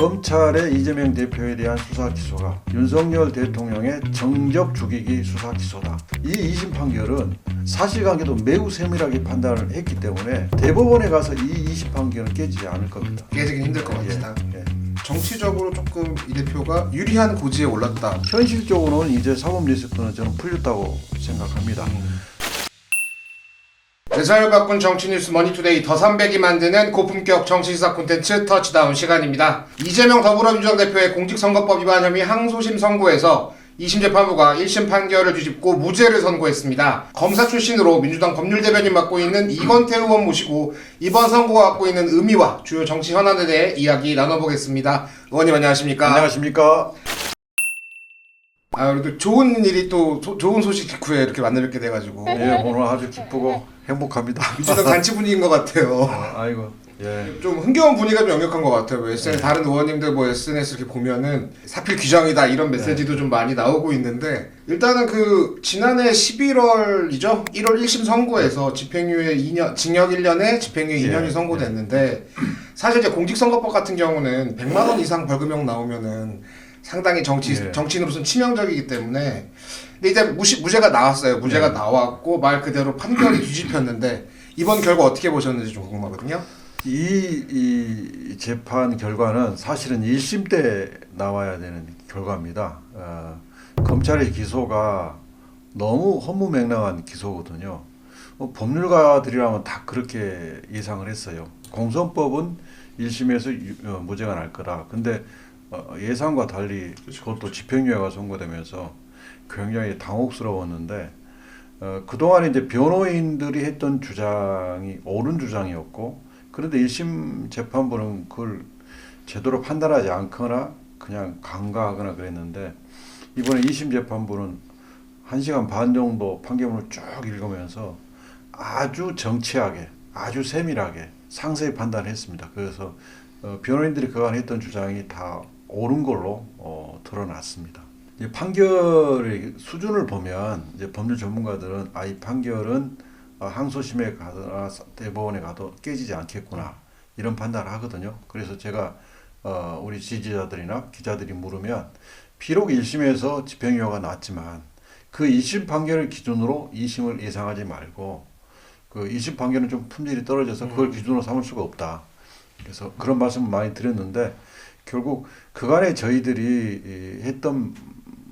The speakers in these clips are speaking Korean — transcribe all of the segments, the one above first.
검찰의 이재명 대표에 대한 수사 기소가 윤석열 대통령의 정적 죽이기 수사 기소다. 이 2심 판결은 사실관계도 매우 세밀하게 판단을 했기 때문에 대법원에 가서 이 2심 판결은 깨지지 않을 겁니다. 깨지긴 힘들 것 같다. 예, 예. 정치적으로 조금 이 대표가 유리한 고지에 올랐다. 현실적으로는 이제 사법 리스크는 저는 풀렸다고 생각합니다. 대사를 바꾼 정치 뉴스 머니투데이 더 300이 만드는 고품격 정치시사 콘텐츠 터치다운 시간입니다. 이재명 더불어민주당 대표의 공직선거법 위반 혐의 항소심 선고에서 2심 재판부가 1심 판결을 뒤집고 무죄를 선고했습니다. 검사 출신으로 민주당 법률대변인 맡고 있는 이건태 의원 모시고 이번 선고가 갖고 있는 의미와 주요 정치 현안에 대해 이야기 나눠보겠습니다. 의원님 안녕하십니까? 안녕하십니까? 아, 그래도 좋은 일이 또 소- 좋은 소식 직후에 이렇게 만나 뵙게 돼가지고 예, 오늘 아주 기쁘고 행복합니다. 민주당 단체 분위기인 것 같아요. 아, 아이고, 예. 좀 흥겨운 분위기가 좀 역력한 것 같아요. 뭐 SNS 다른 의원님들 뭐 SNS 이렇게 보면은 사필 규정이다 이런 메시지도 좀 많이 나오고 있는데 일단은 그 지난해 11월이죠. 1월 1심 선고에서 집행유예 2년 징역 1년에 집행유예 예, 2년이 선고됐는데 사실 이제 공직선거법 같은 경우는 100만 원 이상 벌금형 나오면은 상당히 정치 예. 정치인으로서는 치명적이기 때문에 근데 이제 무시, 무죄가 나왔어요. 무죄가 예. 나왔고 말 그대로 판결이 뒤집혔는데 이번 결과 어떻게 보셨는지 좀 궁금하거든요. 이, 이 재판 결과는 사실은 1심 때 나와야 되는 결과입니다. 어, 검찰의 기소가 너무 허무맹랑한 기소거든요. 뭐 법률가들이라면 다 그렇게 예상을 했어요. 공선법은 1심에서 유, 어, 무죄가 날 거다. 근데 어, 예상과 달리 그것도 집행유예가 선고되면서 굉장히 당혹스러웠는데 어, 그동안 이제 변호인들이 했던 주장이 옳은 주장이었고 그런데 1심 재판부는 그걸 제대로 판단하지 않거나 그냥 간과하거나 그랬는데 이번에 2심 재판부는 1시간 반 정도 판결문을 쭉 읽으면서 아주 정치하게 아주 세밀하게 상세히 판단했습니다. 그래서 어, 변호인들이 그간 했던 주장이 다 옳은 걸로 어, 드러났습니다. 판결의 수준을 보면 이제 법률 전문가들은 아 이 판결은 어, 항소심에 가거나 대법원에 가도 깨지지 않겠구나 이런 판단을 하거든요. 그래서 제가 어, 우리 지지자들이나 기자들이 물으면 비록 1심에서 집행유예가 났지만 그 2심 판결을 기준으로 2심을 예상하지 말고 그 2심 판결은 좀 품질이 떨어져서 그걸 기준으로 삼을 수가 없다. 그래서 그런 말씀을 많이 드렸는데 결국 그간에 저희들이 이 했던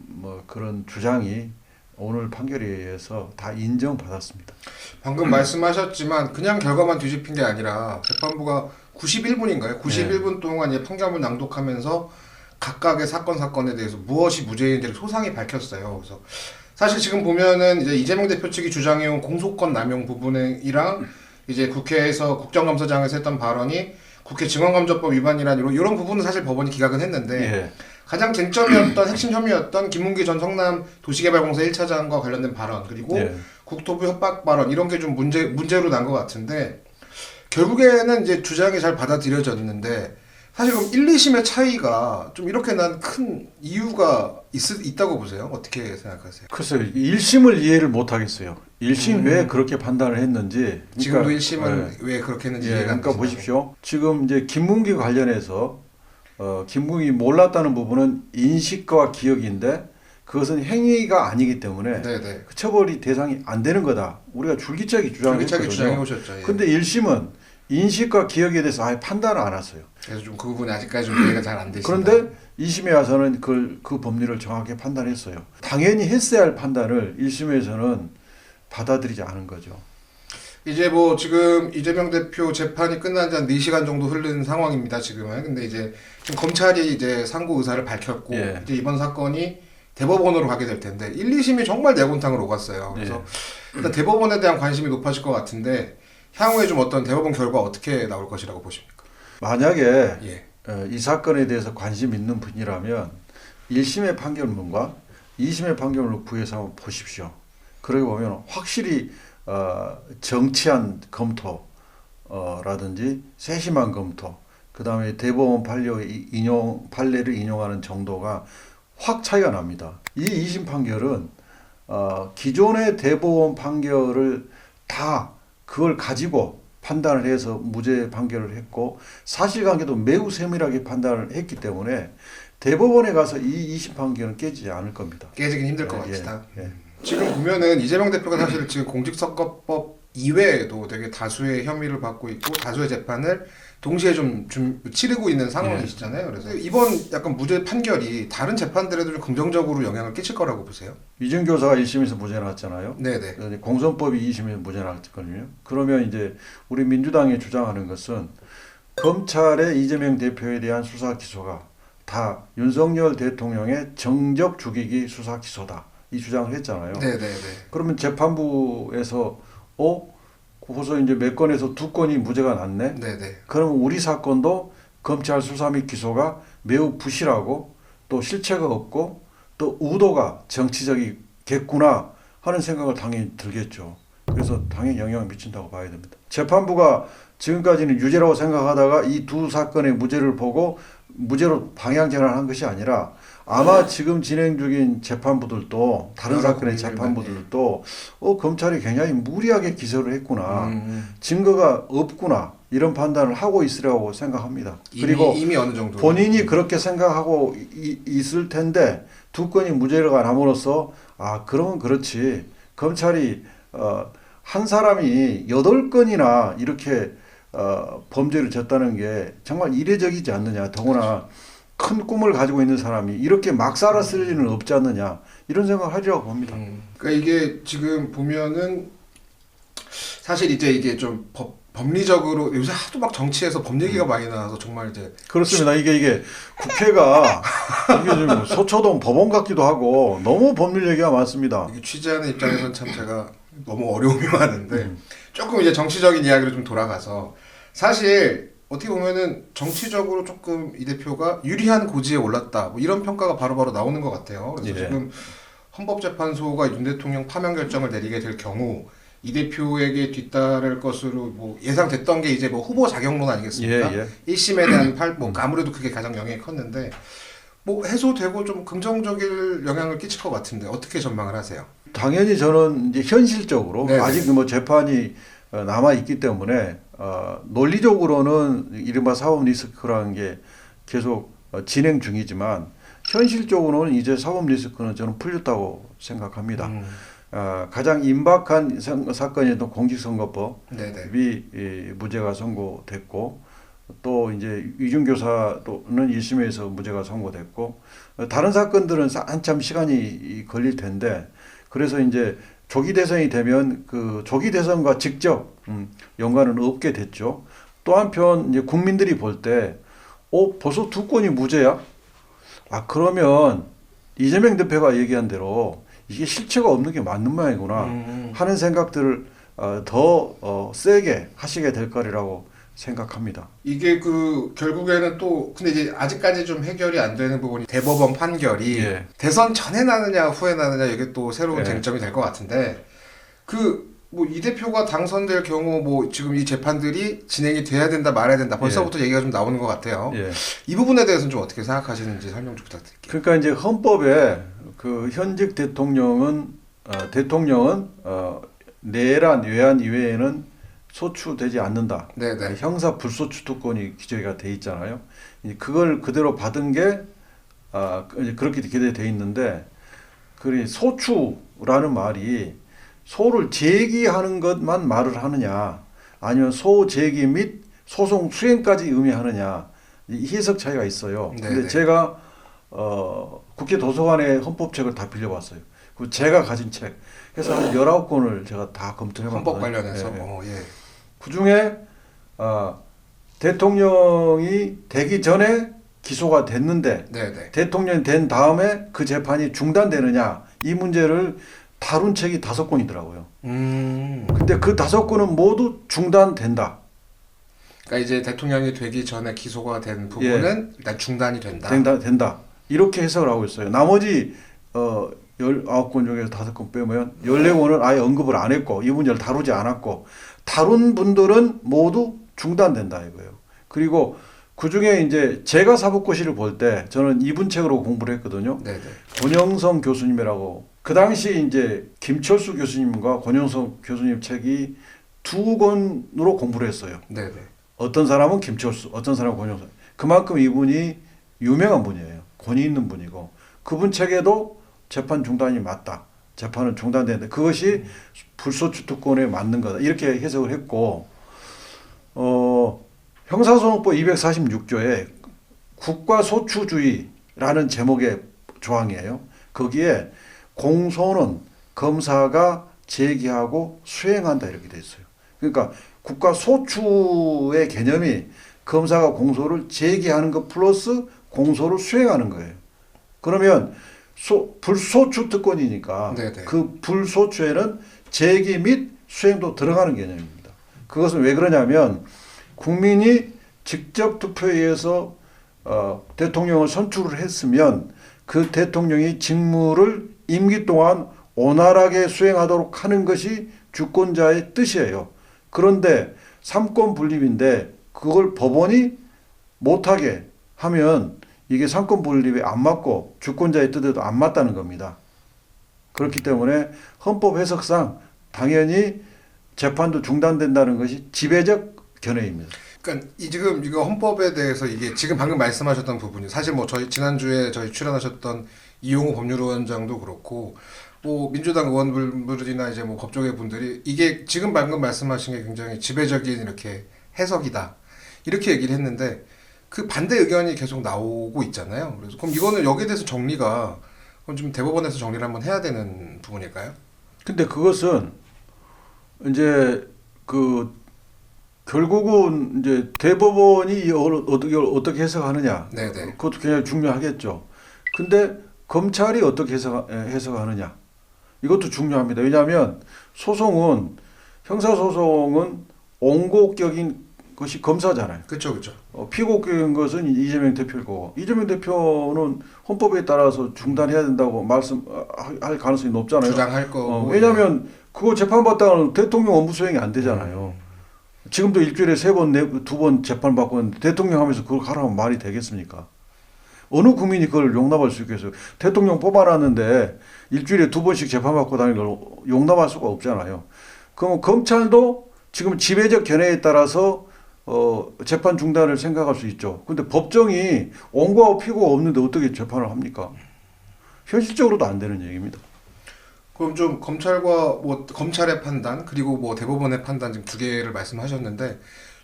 뭐 그런 주장이 오늘 판결에 의해서 다 인정받았습니다. 방금 말씀하셨지만 그냥 결과만 뒤집힌 게 아니라 재판부가 91분인가요? 91분 동안 이 판결문 낭독하면서 각각의 사건 사건에 대해서 무엇이 무죄인지를 소상히 밝혔어요. 그래서 사실 지금 보면은 이제 이재명 대표 측이 주장해온 공소권 남용 부분이랑 이제 국회에서 국정감사장에서 했던 발언이 국회 증언감조법 위반이라는 이런, 이런 부분은 사실 법원이 기각은 했는데 예. 가장 쟁점이었던 핵심 혐의였던 김문기 전 성남 도시개발공사 1차장과 관련된 발언 그리고 예. 국토부 협박 발언 이런 게 좀 문제 문제로 난 것 같은데 결국에는 이제 주장이 잘 받아들여졌는데 사실 그럼 1, 2심의 차이가 좀 이렇게 난 큰 이유가 있, 있다고 보세요? 어떻게 생각하세요? 글쎄요, 1심을 이해를 못 하겠어요. 1심 음. 왜 그렇게 판단을 했는지. 지금도 그러니까, 1심은 예. 왜 그렇게 했는지 예, 그러니까? 보십시오. 지금 이제 김문기 관련해서 어, 김문기 몰랐다는 부분은 인식과 기억인데 그것은 행위가 아니기 때문에 네네. 그 처벌이 대상이 안 되는 거다. 우리가 줄기차게 주장을 줄기차게 주장해 했거든요. 오셨죠. 예. 근데 1심은 인식과 기억에 대해서 아예 판단을 안 했어요. 그래서 좀 그 부분이 아직까지 좀 이해가 잘 안 되시다. 그런데 2심에 와서는 그, 그 법률을 정확히 판단했어요. 당연히 했어야 할 판단을 1심에서는 받아들이지 않은 거죠. 이제 뭐 지금 이재명 대표 재판이 끝난 지 한 4시간 정도 흐른 상황입니다, 지금은. 근데 이제 지금 검찰이 이제 상고 의사를 밝혔고 예. 이제 이번 사건이 대법원으로 가게 될 텐데 1, 2심이 정말 내곤탕을 오갔어요. 그래서 예. 일단 대법원에 대한 관심이 높아질 것 같은데 향후에 좀 어떤 대법원 결과 어떻게 나올 것이라고 보십니까? 만약에 예. 어, 이 사건에 대해서 관심 있는 분이라면 1심의 판결문과 2심의 판결문을 구해서 한번 보십시오. 그러고 보면 확실히 어, 정치한 검토라든지 세심한 검토, 그 다음에 대법원 판례 인용 판례를 인용하는 정도가 확 차이가 납니다. 이 2심 판결은 어, 기존의 대법원 판결을 다 그걸 가지고 판단을 해서 무죄 판결을 했고 사실관계도 매우 세밀하게 판단을 했기 때문에 대법원에 가서 이 2심 판결은 깨지지 않을 겁니다. 깨지긴 힘들 것 예, 같다. 예. 지금 보면은 이재명 대표가 사실 지금 공직선거법 이외에도 되게 다수의 혐의를 받고 있고 다수의 재판을 동시에 좀, 좀 치르고 있는 상황이시잖아요. 그래서 이번 약간 무죄 판결이 다른 재판들에도 좀 긍정적으로 영향을 끼칠 거라고 보세요. 이준 교사가 1심에서 무죄 나왔잖아요. 네네. 공선법이 2심에서 무죄 나왔거든요. 그러면 이제 우리 민주당이 주장하는 것은 검찰의 이재명 대표에 대한 수사 기소가 다 윤석열 대통령의 정적 죽이기 수사 기소다. 이 주장을 했잖아요. 네네네. 그러면 재판부에서 어 고소 이제 몇 건에서 두 건이 무죄가 났네. 네네. 그러면 우리 사건도 검찰 수사 및 기소가 매우 부실하고 또 실체가 없고 또 의도가 정치적이겠구나 하는 생각을 당연히 들겠죠. 그래서 당연히 영향을 미친다고 봐야 됩니다. 재판부가 지금까지는 유죄라고 생각하다가 이 두 사건의 무죄를 보고 무죄로 방향 전환한 것이 아니라 아마 지금 진행 중인 재판부들도 다른 사건의 재판부들도 어 검찰이 굉장히 무리하게 기소를 했구나. 음, 증거가 없구나. 이런 판단을 하고 있으라고 생각합니다. 이미, 그리고 이미 어느 정도. 본인이 그렇게 생각하고 이- 있을 텐데 두 건이 무죄가 남으로써 아 그러면 그렇지. 검찰이 어, 한 사람이 여덟 건이나 이렇게 어, 범죄를 졌다는 게 정말 이례적이지 않느냐 더구나 큰 꿈을 가지고 있는 사람이 이렇게 막 살았을 리는 없지 않느냐 이런 생각을 하리라고 봅니다. 음, 그러니까 이게 지금 보면은 사실 이제 이게 좀 법, 법리적으로 요새 하도 막 정치에서 법 얘기가 음. 많이 나와서 정말 이제 그렇습니다. 이게 이게 국회가 이게 좀 소초동 법원 같기도 하고 너무 법률 얘기가 많습니다. 이게 취재하는 입장에서는 참 제가 너무 어려움이 많은데 음. 조금 이제 정치적인 이야기로 좀 돌아가서 사실 어떻게 보면은 정치적으로 조금 이 대표가 유리한 고지에 올랐다 뭐 이런 평가가 바로 바로 나오는 것 같아요. 그래서 예. 지금 헌법재판소가 윤 대통령 파면 결정을 내리게 될 경우 이 대표에게 뒤따를 것으로 뭐 예상됐던 게 이제 뭐 후보 자격론 아니겠습니까? 예, 예. 1심에 대한 팔, 뭐 아무래도 그게 가장 영향이 컸는데 뭐 해소되고 좀 긍정적인 영향을 끼칠 것 같은데 어떻게 전망을 하세요? 당연히 저는 이제 현실적으로 네네. 아직 뭐 재판이 어, 남아 있기 때문에 어, 논리적으로는 이른바 사법 리스크라는 게 계속 어, 진행 중이지만 현실적으로는 이제 사법 리스크는 저는 풀렸다고 생각합니다. 음, 어, 가장 임박한 선- 사건이었던 공직선거법 네네. 이, 이 무죄가 선고됐고 또 이제 이준교사는 1심에서 무죄가 선고됐고 어, 다른 사건들은 사- 한참 시간이 이- 걸릴 텐데 그래서 이제 조기 대선이 되면 그 조기 대선과 직접 음, 연관은 없게 됐죠. 또 한편 이제 국민들이 볼 때, 어 벌써 두 건이 무죄야? 아 그러면 이재명 대표가 얘기한 대로 이게 실체가 없는 게 맞는 모양이구나. 음, 하는 생각들을 어, 더 어, 세게 하시게 될 거리라고 생각합니다. 이게 그 결국에는 또 근데 이제 아직까지 좀 해결이 안 되는 부분이 대법원 판결이 예. 대선 전에 나느냐 후에 나느냐 이게 또 새로운 예. 쟁점이 될 것 같은데 그 뭐 이 대표가 당선될 경우 뭐 지금 이 재판들이 진행이 돼야 된다 말아야 된다 벌써부터 얘기가 좀 나오는 것 같아요. 예. 이 부분에 대해서는 좀 어떻게 생각하시는지 설명 좀 부탁드릴게요. 그러니까 이제 헌법에 그 현직 대통령은 어, 대통령은 어, 내란 외환 이외에는 소추되지 않는다. 네네. 형사 불소추 특권이 기재가 돼 있잖아요. 이 그걸 그대로 받은 게 아, 그- 그렇게 기재돼 있는데 그 소추라는 말이 소를 제기하는 것만 말을 하느냐 아니면 소 제기 및 소송 수행까지 의미하느냐 이 해석 차이가 있어요. 네네. 근데 제가 어, 국회 도서관에 헌법책을 다 빌려봤어요. 그 제가 가진 책. 그래서 한 19권을 제가 다 검토해 봤거든요. 헌법 관련해서 예, 예. 어, 예. 그 중에 아, 대통령이 되기 전에 기소가 됐는데 네네. 대통령이 된 다음에 그 재판이 중단되느냐 이 문제를 다룬 책이 다섯 권이더라고요. 음. 근데 그 다섯 권은 모두 중단된다. 그러니까 이제 대통령이 되기 전에 기소가 된 부분은 일단 중단이 된다. 된다. 된다. 이렇게 해석을 하고 있어요. 나머지 어 19권 중에서 다섯 권 빼면 14권은 아예 언급을 안 했고 이 문제를 다루지 않았고 다룬 분들은 모두 중단된다 이거예요. 그리고 그 중에 이제 제가 사법고시를 볼 때 저는 이분 책으로 공부를 했거든요. 네네. 권영성 교수님이라고 그 당시 이제 김철수 교수님과 권영성 교수님 책이 두 권으로 공부를 했어요. 네네. 어떤 사람은 김철수, 어떤 사람은 권영선. 그만큼 이분이 유명한 분이에요. 권위 있는 분이고 그분 책에도 재판 중단이 맞다. 재판은 중단된다. 그것이 불소추 특권에 맞는 거다. 이렇게 해석을 했고 어, 형사소송법 246조에 국가 소추주의라는 제목의 조항이에요. 거기에 공소는 검사가 제기하고 수행한다 이렇게 돼 있어요. 그러니까 국가 소추의 개념이 검사가 공소를 제기하는 것 플러스 공소를 수행하는 거예요. 그러면 소, 불소추 특권이니까 네네. 그 불소추에는 제기 및 수행도 들어가는 개념입니다. 그것은 왜 그러냐면 국민이 직접 투표에 의해서 어, 대통령을 선출을 했으면 그 대통령이 직무를 임기 동안 온활하게 수행하도록 하는 것이 주권자의 뜻이에요. 그런데 삼권 분립인데 그걸 법원이 못하게 하면 이게 삼권 분립에 안 맞고 주권자의 뜻에도 안 맞다는 겁니다. 그렇기 때문에 헌법 해석상 당연히 재판도 중단된다는 것이 지배적 견해입니다. 그러니까 이 지금 이거 헌법에 대해서 이게 지금 방금 말씀하셨던 부분이 사실 뭐 저희 지난주에 저희 출연하셨던 이용호 법률위원장도 그렇고 뭐 민주당 의원분들이나 이제 뭐 법조계 분들이 이게 지금 방금 말씀하신 게 굉장히 지배적인 이렇게 해석이다 이렇게 얘기를 했는데 그 반대 의견이 계속 나오고 있잖아요. 그래서 그럼 이거는 여기에 대해서 정리가 그럼 좀 대법원에서 정리를 한번 해야 되는 부분일까요? 근데 그것은 이제 그 결국은 이제 대법원이 이걸 어떻게 어떻게 해석하느냐 네네. 그것도 굉장히 중요하겠죠. 근데 검찰이 어떻게 해석 해석하느냐 이것도 중요합니다. 왜냐하면 소송은 형사 소송은 온곡격인 것이 검사잖아요. 그렇죠, 그렇죠. 어, 피고격인 것은 이재명 대표일 거고 이재명 대표는 헌법에 따라서 중단해야 된다고 말씀할 가능성이 높잖아요. 주장할 거. 어, 왜냐하면 그거 재판받다가는 대통령 업무 수행이 안 되잖아요. 지금도 일주일에 세 번, 두 번 재판 받고 있는데 대통령 하면서 그걸 하라면 말이 되겠습니까? 어느 국민이 그걸 용납할 수 있겠어요? 대통령 뽑아놨는데 일주일에 두 번씩 재판 받고 다니는 걸 용납할 수가 없잖아요. 그럼 검찰도 지금 지배적 견해에 따라서 어, 재판 중단을 생각할 수 있죠. 근데 법정이 원고하고 피고가 없는데 어떻게 재판을 합니까? 현실적으로도 안 되는 얘기입니다. 그럼 좀 검찰과 뭐 검찰의 판단 그리고 뭐 대법원의 판단 지금 두 개를 말씀하셨는데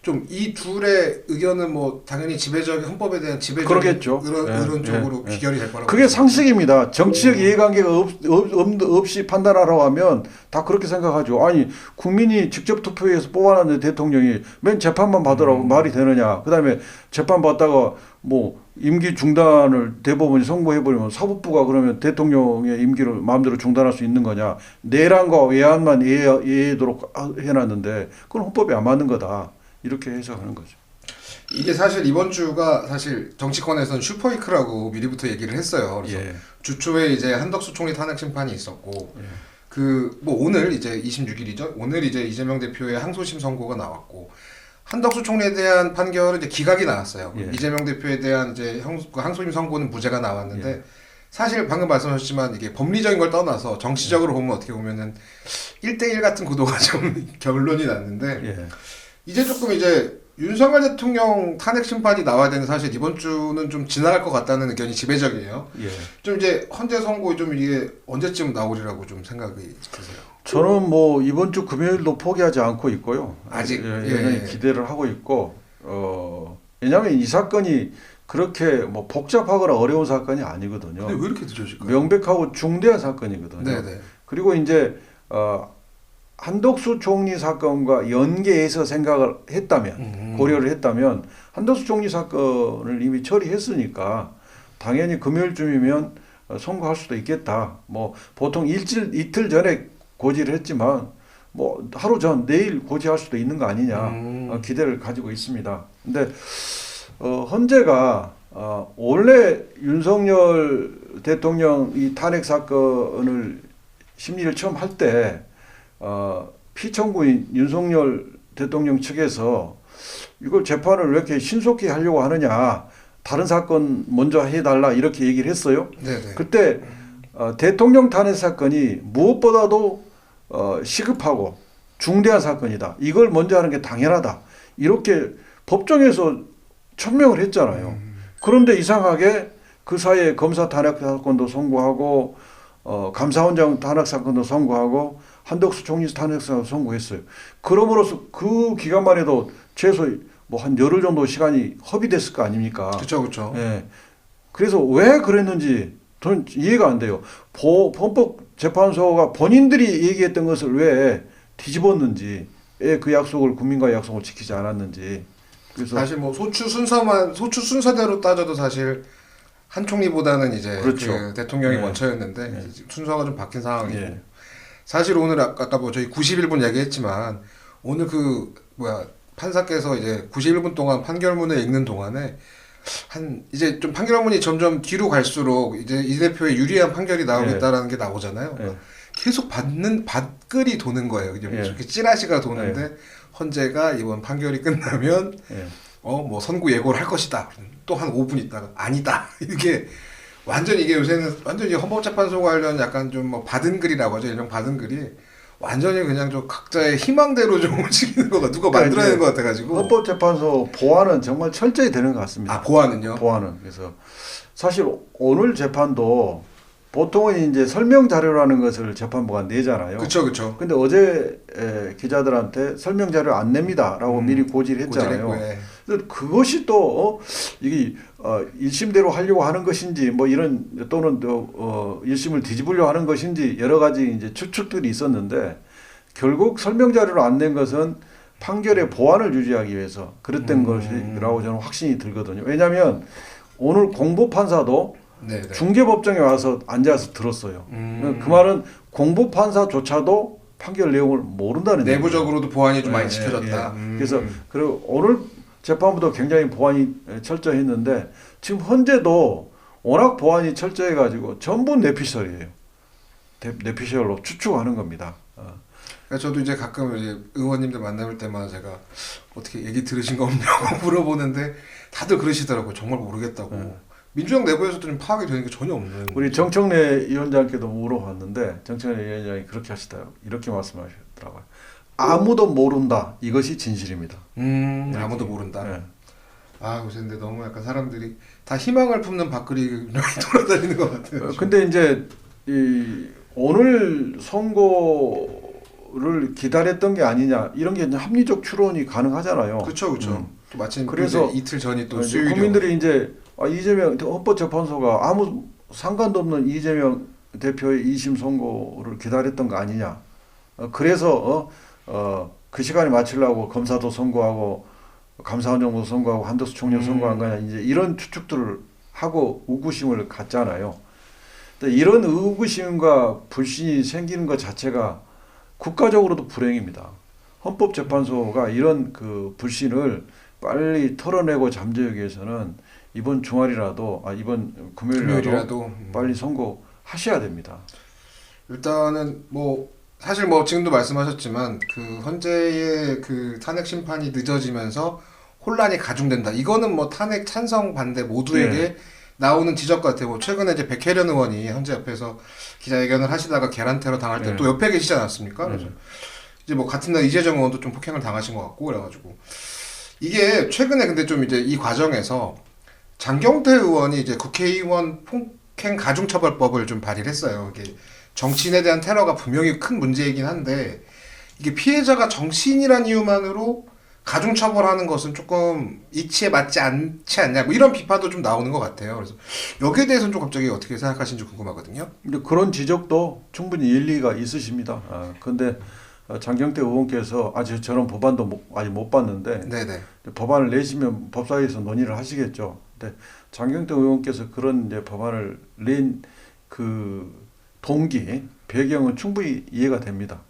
좀 이 둘의 의견은 뭐 당연히 지배적 헌법에 대한 지배적 그러겠죠. 이런 예, 이런 예, 쪽으로 예. 귀결이 될 거라고. 그게 상식입니다. 정치적 이해관계가 없, 없, 없이 판단하라고 하면 다 그렇게 생각하죠. 아니 국민이 직접 투표해서 뽑아놨는데 대통령이 맨 재판만 받으라고 말이 되느냐. 그다음에 재판 받다가 뭐 임기 중단을 대법원이 선고해버리면 사법부가 그러면 대통령의 임기를 마음대로 중단할 수 있는 거냐. 내란과 외환만 이해, 이해도록 해놨는데 그건 헌법에 안 맞는 거다. 이렇게 해석하는 거죠. 이게 사실 이번 주가 사실 정치권에서는 슈퍼위크라고 미리부터 얘기를 했어요. 그래서 예. 주초에 이제 한덕수 총리 탄핵 심판이 있었고 예. 그뭐 오늘 이제 26일이죠. 오늘 이제 이재명 대표의 항소심 선고가 나왔고 한덕수 총리에 대한 판결은 이제 기각이 나왔어요. 예. 이재명 대표에 대한 이제 형, 그 항소심 선고는 무죄가 나왔는데 예. 사실 방금 말씀하셨지만 이게 법리적인 걸 떠나서 정치적으로 보면 어떻게 보면은 1대1 같은 구도가 좀 결론이 났는데 예. 이제 조금 이제 윤석열 대통령 탄핵 심판이 나와야 되는 사실 이번 주는 좀 지나갈 것 같다는 의견이 지배적이에요. 예. 좀 이제 헌재 선고 좀 이게 언제쯤 나오리라고 좀 생각이 드세요? 저는 뭐 이번 주 금요일도 포기하지 않고 있고요. 아직? 예, 예. 기대를 하고 있고 어 왜냐하면 이 사건이 그렇게 뭐 복잡하거나 어려운 사건이 아니거든요. 근데 왜 이렇게 늦어질까요? 명백하고 중대한 사건이거든요. 네네. 그리고 이제 어 한덕수 총리 사건과 연계해서 생각을 했다면 음. 고려를 했다면 한덕수 총리 사건을 이미 처리했으니까 당연히 금요일쯤이면 어, 선고할 수도 있겠다. 뭐 보통 일주일 이틀 전에 고지를 했지만 뭐 하루 전 내일 고지할 수도 있는 거 아니냐 음. 어, 기대를 가지고 있습니다. 근데 어, 헌재가 어, 원래 윤석열 대통령 이 탄핵 사건을 심리를 처음 할 때 어, 피청구인 윤석열 대통령 측에서 이걸 재판을 왜 이렇게 신속히 하려고 하느냐 다른 사건 먼저 해달라 이렇게 얘기를 했어요. 네네. 그때 어, 대통령 탄핵 사건이 무엇보다도 어, 시급하고 중대한 사건이다. 이걸 먼저 하는 게 당연하다. 이렇게 법정에서 천명을 했잖아요. 음. 그런데 이상하게 그 사이에 검사 탄핵 사건도 선고하고 어, 감사원장 탄핵 사건도 선고하고 한덕수 총리 탄핵 사건 선고했어요. 그럼으로써 그 기간만 해도 최소 뭐 한 열흘 정도 시간이 허비됐을 거 아닙니까? 그렇죠, 그렇죠. 예. 그래서 왜 그랬는지 저는 이해가 안 돼요. 보, 헌법재판소가 본인들이 얘기했던 것을 왜 뒤집었는지, 왜그 약속을 국민과 약속을 지키지 않았는지. 그래서 사실 뭐 소추 순서만 소추 순서대로 따져도 사실 한 총리보다는 이제 그렇죠. 그 대통령이 네. 먼저였는데 네. 순서가 좀 바뀐 상황이고 예. 사실 오늘 아까, 아까 뭐 저희 91분 얘기했지만 오늘 그 뭐야 판사께서 이제 91분 동안 판결문을 읽는 동안에 한 이제 좀 판결문이 점점 뒤로 갈수록 이제 이 대표의 유리한 판결이 나오겠다라는 게 나오잖아요. 예. 계속 받는 받글이 도는 거예요. 그냥 예. 이렇게 찌라시가 도는데 헌재가 이번 판결이 끝나면 예. 어뭐 선고 예고를 할 것이다. 또 한 5분 있다가 아니다. 이게 완전 이게 요새는 완전히 헌법재판소 관련 약간 좀 뭐 받은 글이라고 하죠. 일명 받은 글이 완전히 그냥 좀 각자의 희망대로 좀 움직이는 거가 누가 그러니까 만들어낸 것 같아가지고 헌법재판소 보안은 정말 철저히 되는 것 같습니다. 아 보안은요? 보안은 그래서 사실 오늘 재판도 보통은 이제 설명 자료라는 것을 재판부가 내잖아요. 그쵸 그쵸. 근데 어제 에, 기자들한테 설명 자료 안 냅니다라고 음, 미리 고지를 했잖아요. 고지했고, 예. 근데 그것이 또 어, 이게 어, 일심대로 하려고 하는 것인지 뭐 이런 또는 또 어, 일심을 뒤집으려 하는 것인지 여러 가지 이제 추측들이 있었는데 결국 설명 자료를 안 낸 것은 판결의 보안을 유지하기 위해서 그랬던 음. 것이라고 저는 확신이 들거든요. 왜냐하면 오늘 공보 판사도 네, 네. 중개법정에 와서 앉아서 들었어요. 음. 그 말은 공보 판사조차도 판결 내용을 모른다는. 내부적으로도 보안이 좀 많이 예, 지켜졌다. 예. 음. 그래서 그리고 오늘 재판부도 굉장히 보안이 철저했는데 지금 현재도 워낙 보안이 철저해가지고 전부 내피셜이에요. 대- 내피셜로 추측하는 겁니다. 어. 그러니까 저도 이제 가끔 이제 의원님들 만날 때마다 제가 어떻게 얘기 들으신 거 없냐고 물어보는데 다들 그러시더라고요. 정말 모르겠다고. 네. 민주당 내부에서도 좀 파악이 되는 게 전혀 없는. 우리 정청래 위원장께도 물어봤는데 정청래 위원장이 그렇게 하시더라고요. 이렇게 말씀하시더라고요. 아무도 모른다. 이것이 진실입니다. 음. 아무도 모른다. 네. 아, 근데 너무 약간 사람들이 다 희망을 품는 밥그리 돌아다니는 것 같아요. 어, 근데 이제 이 오늘 선고를 기다렸던 게 아니냐 이런 게 이제 합리적 추론이 가능하잖아요. 그렇죠, 그렇죠. 음. 또 마침 그래서 이틀 전이 또 어, 이제 국민들이 이제 아, 이재명 헌법재판소가 아무 상관도 없는 이재명 대표의 2심 선고를 기다렸던 거 아니냐. 어, 그래서 어, 어, 그 시간에 맞추려고 검사도 선고하고 감사원장도 선고하고 한덕수 총리 음. 선고한 거냐 이제 이런 추측들을 하고 의구심을 갖잖아요. 근데 이런 의구심과 불신이 생기는 것 자체가 국가적으로도 불행입니다. 헌법재판소가 이런 그 불신을 빨리 털어내고 잠재우기 위해서는 이번 주말이라도 아 이번 금요일이라도, 금요일이라도 음. 빨리 선고하셔야 됩니다. 일단은 뭐 사실 뭐 지금도 말씀하셨지만 그 헌재의 그 탄핵 심판이 늦어지면서 혼란이 가중된다. 이거는 뭐 탄핵 찬성 반대 모두에게 네. 나오는 지적 같아요. 뭐 최근에 이제 백혜련 의원이 헌재 옆에서 기자회견을 하시다가 계란 테러 당할 때 네. 또 옆에 계시지 않았습니까? 네. 그래서 이제 뭐 같은 날 이재정 의원도 좀 폭행을 당하신 것 같고 그래가지고 이게 최근에 근데 좀 이제 이 과정에서 장경태 의원이 이제 국회의원 폭행 가중처벌법을 좀 발의를 했어요. 이게 정치인에 대한 테러가 분명히 큰 문제이긴 한데 이게 피해자가 정치인이란 이유만으로 가중 처벌하는 것은 조금 이치에 맞지 않지 않냐 뭐 이런 비판도 좀 나오는 것 같아요. 그래서 여기에 대해서는 좀 갑자기 어떻게 생각하시는지 궁금하거든요. 근데 그런 지적도 충분히 일리가 있으십니다. 아, 근데 어, 장경태 의원께서 아직 저런 법안도 못- 아직 못 봤는데 네네. 법안을 내시면 법사위에서 논의를 하시겠죠. 근데 장경태 의원께서 그런 이제 법안을 낸 그 동기 배경은 충분히 이해가 됩니다.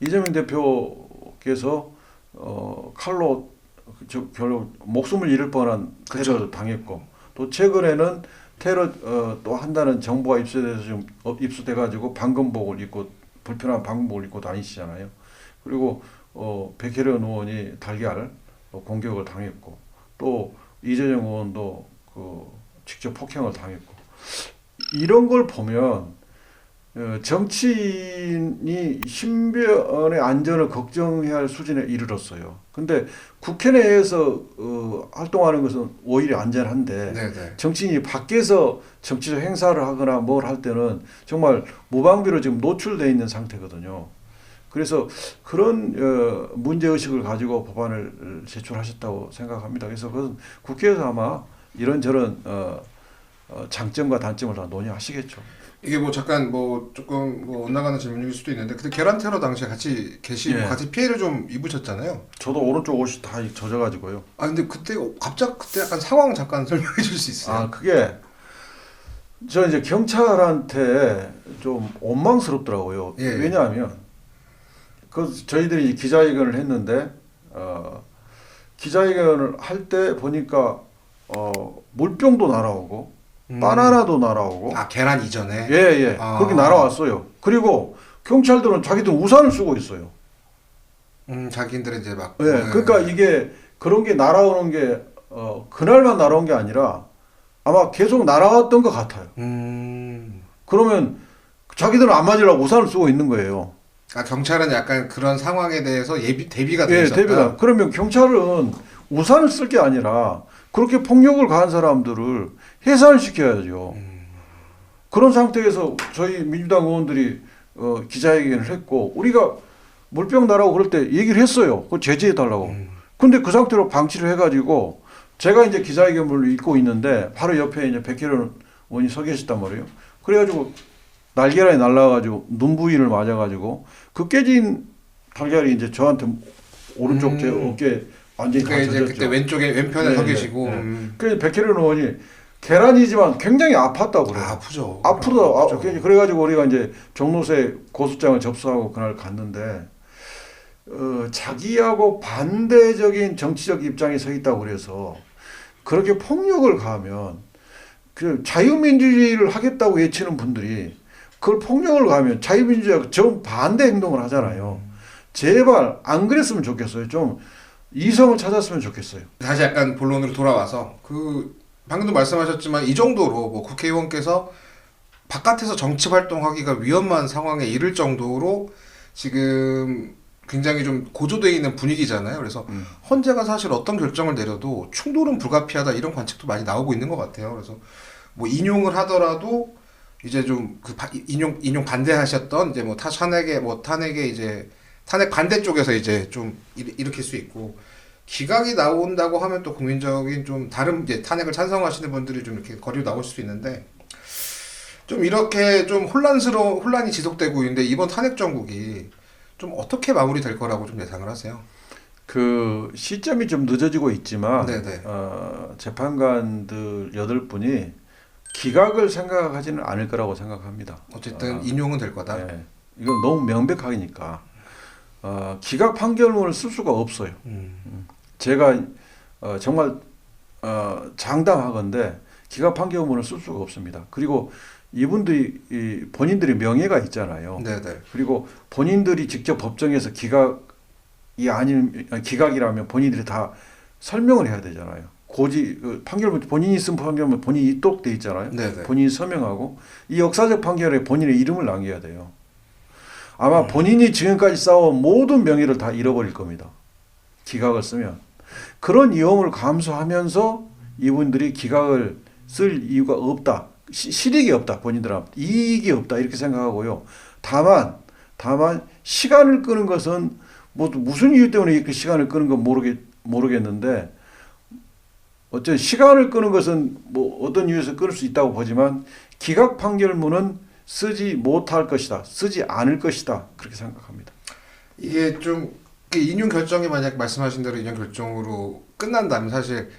이재명 대표께서 어 칼로 저 결국 목숨을 잃을 뻔한 테러를 당했고 또 최근에는 테러 어, 또 한다는 정보가 입수돼서 좀 어, 입수돼 가지고 방검복을 입고 불편한 방검복을 입고 다니시잖아요. 그리고 어, 백혜련 의원이 달걀 어, 공격을 당했고 또 이재정 의원도 그 직접 폭행을 당했고 이런 걸 보면 어, 정치인이 신변의 안전을 걱정해야 할 수준에 이르렀어요. 근데 국회 내에서 어, 활동하는 것은 오히려 안전한데 네네. 정치인이 밖에서 정치적 행사를 하거나 뭘 할 때는 정말 무방비로 지금 노출돼 있는 상태거든요. 그래서 그런 어, 문제 의식을 가지고 법안을 제출하셨다고 생각합니다. 그래서 그건 국회에서 아마 이런저런 어, 어, 장점과 단점을 다 논의하시겠죠. 이게 뭐 잠깐 뭐 조금 뭐 엇나가는 질문일 수도 있는데 그때 계란 테러 당시에 같이 계시고 예. 같이 피해를 좀 입으셨잖아요. 저도 오른쪽 옷이 다 젖어가지고요. 아 근데 그때 갑자기 그때 약간 상황 잠깐 설명해 줄 수 있어요? 아 그게 저 이제 경찰한테 좀 원망스럽더라고요. 예. 왜냐하면 그 저희들이 기자회견을 했는데 어, 기자회견을 할 때 보니까 어, 물병도 날아오고 음. 바나나도 날아오고 아 계란 이전에. 예예 아. 그렇게 날아왔어요. 그리고 경찰들은 자기들 우산을 쓰고 있어요. 음 자기들은 이제 막. 예, 네. 그러니까 이게 그런 게 날아오는 게 어, 그날만 날아온 게 아니라 아마 계속 날아왔던 것 같아요. 음. 그러면 자기들은 안 맞으려고 우산을 쓰고 있는 거예요. 아 경찰은 약간 그런 상황에 대해서 예비 대비가 돼 예, 있었다. 대비가. 그러면 경찰은 우산을 쓸 게 아니라 그렇게 폭력을 가한 사람들을 해산시켜야죠. 음. 그런 상태에서 저희 민주당 의원들이 어, 기자회견을 했고 우리가 물병 나라고 그럴 때 얘기를 했어요. 그거 제재해 달라고. 음. 근데 그 상태로 방치를 해가지고 제가 이제 기자회견을 읽고 있는데 바로 옆에 이제 백혜련 의원이 서 계셨단 말이에요. 그래가지고 날계란이 날라가지고 눈 부위를 맞아가지고 그 깨진 달걀이 이제 저한테 오른쪽 제 음. 어깨 완전히 다 젖었죠. 그때 왼쪽에 왼편에 네, 서 네, 계시고. 네. 음. 그래서 백혜련 의원이 계란이지만 굉장히 아팠다고 그래요. 아, 아프죠. 앞으로 아프죠. 아, 그래가지고 우리가 이제 종로세 고소장을 접수하고 그날 갔는데 어, 자기하고 반대적인 정치적 입장에 서 있다고 그래서 그렇게 폭력을 가하면 그 자유민주주의를 하겠다고 외치는 분들이 그걸 폭력을 가하면 자유민주주의가 정 반대 행동을 하잖아요. 제발 안 그랬으면 좋겠어요. 좀 이성을 찾았으면 좋겠어요. 다시 약간 본론으로 돌아와서 그 방금도 말씀하셨지만 이 정도로 뭐 국회의원께서 바깥에서 정치 활동하기가 위험한 상황에 이를 정도로 지금 굉장히 좀 고조되어 있는 분위기잖아요. 그래서 음. 헌재가 사실 어떤 결정을 내려도 충돌은 불가피하다 이런 관측도 많이 나오고 있는 것 같아요. 그래서 뭐 인용을 하더라도 이제 좀 그 인용 인용 반대하셨던 이제 뭐 타 탄핵에 뭐 탄핵에 이제 탄핵 반대 쪽에서 이제 좀 일- 일으킬 수 있고 기각이 나온다고 하면 또 국민적인 좀 다른 이제 탄핵을 찬성하시는 분들이 좀 이렇게 거리로 나올 수 있는데 좀 이렇게 좀 혼란스러운 혼란이 지속되고 있는데 이번 탄핵 정국이 좀 어떻게 마무리될 거라고 좀 예상을 하세요? 그 시점이 좀 늦어지고 있지만 네네. 어, 재판관들 여덟 분이 기각을 생각하지는 않을 거라고 생각합니다. 어쨌든 아, 인용은 될 거다. 네. 이건 너무 명백하니까 어, 기각 판결문을 쓸 수가 없어요. 음. 제가 어, 정말 어, 장담하건데 기각 판결문을 쓸 수가 없습니다. 그리고 이분들이 이 본인들이 명예가 있잖아요. 네네. 그리고 본인들이 직접 법정에서 기각이 아닌 기각이라면 본인들이 다 설명을 해야 되잖아요. 고지 그 판결문 본인이 쓴 판결문 본인이 입독돼 있잖아요. 네네. 본인이 서명하고 이 역사적 판결에 본인의 이름을 남겨야 돼요. 아마 본인이 지금까지 쌓아온 모든 명예를 다 잃어버릴 겁니다. 기각을 쓰면 그런 위험을 감수하면서 이분들이 기각을 쓸 이유가 없다. 시, 실익이 없다. 본인들한테 이익이 없다. 이렇게 생각하고요. 다만 다만 시간을 끄는 것은 뭐 무슨 이유 때문에 이렇게 시간을 끄는 건 모르겠 모르겠는데 어쨌든 시간을 끄는 것은 뭐 어떤 이유에서 끊을 수 있다고 보지만 기각 판결문은 쓰지 못할 것이다. 쓰지 않을 것이다. 그렇게 생각합니다. 이게 좀그 인용 결정이 만약 말씀하신 대로 인용 결정으로 끝난다면 사실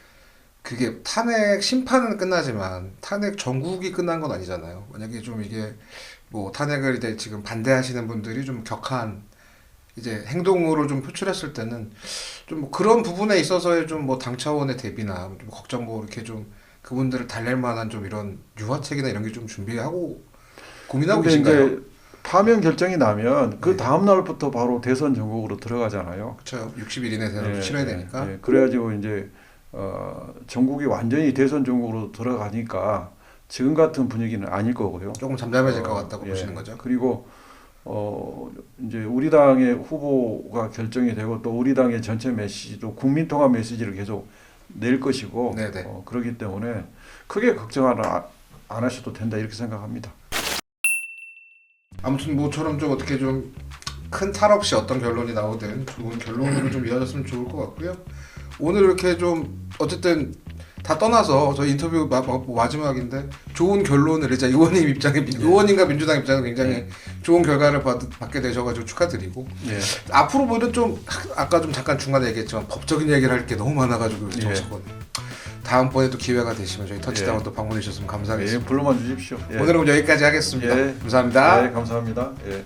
그게 탄핵 심판은 끝나지만 탄핵 전국이 끝난 건 아니잖아요. 만약에 좀 이게 뭐 탄핵을 이제 지금 반대하시는 분들이 좀 격한 이제 행동으로 좀 표출했을 때는 좀 뭐 그런 부분에 있어서의 좀 뭐 당 차원의 대비나 좀 걱정고 이렇게 좀 그분들을 달랠 만한 좀 이런 유화책이나 이런 게 좀 준비하고 고민하고 계신가요? 이제 파면 결정이 나면 그 네. 다음 날부터 바로 대선 전국으로 들어가잖아요. 그렇죠. 60일 이내 대선 예, 치러야 예, 되니까. 예. 그래가지고 이제 어, 전국이 완전히 대선 전국으로 들어가니까 지금 같은 분위기는 아닐 거고요. 조금 잠잠해질 것 어, 같다고 예. 보시는 거죠. 그리고 어 이제 우리 당의 후보가 결정이 되고 또 우리 당의 전체 메시지도 국민 통합 메시지를 계속 낼 것이고. 어, 그렇기 때문에 크게 걱정하라 아, 안 하셔도 된다 이렇게 생각합니다. 아무튼 뭐처럼 좀 어떻게 좀 큰 탈 없이 어떤 결론이 나오든 좋은 결론으로 좀 이어졌으면 좋을 것 같고요. 오늘 이렇게 좀 어쨌든 다 떠나서 저 인터뷰 마, 마, 마 지막인데 좋은 결론을 이제 의원님 입장에 의원님과 민주당 입장에 굉장히 네. 좋은 결과를 받, 받게 되셔가지고 축하드리고 예. 앞으로 보면 좀 아까 좀 잠깐 중간에 얘기했지만 법적인 얘기를 할 게 너무 많아가지고 예. 정치권 다음번에 또 기회가 되시면 저희 터치다운 예. 또 방문해 주셨으면 예, 감사하겠습니다. 불러만 주십시오. 예. 오늘은 여기까지 하겠습니다. 예. 감사합니다. 예, 감사합니다. 예.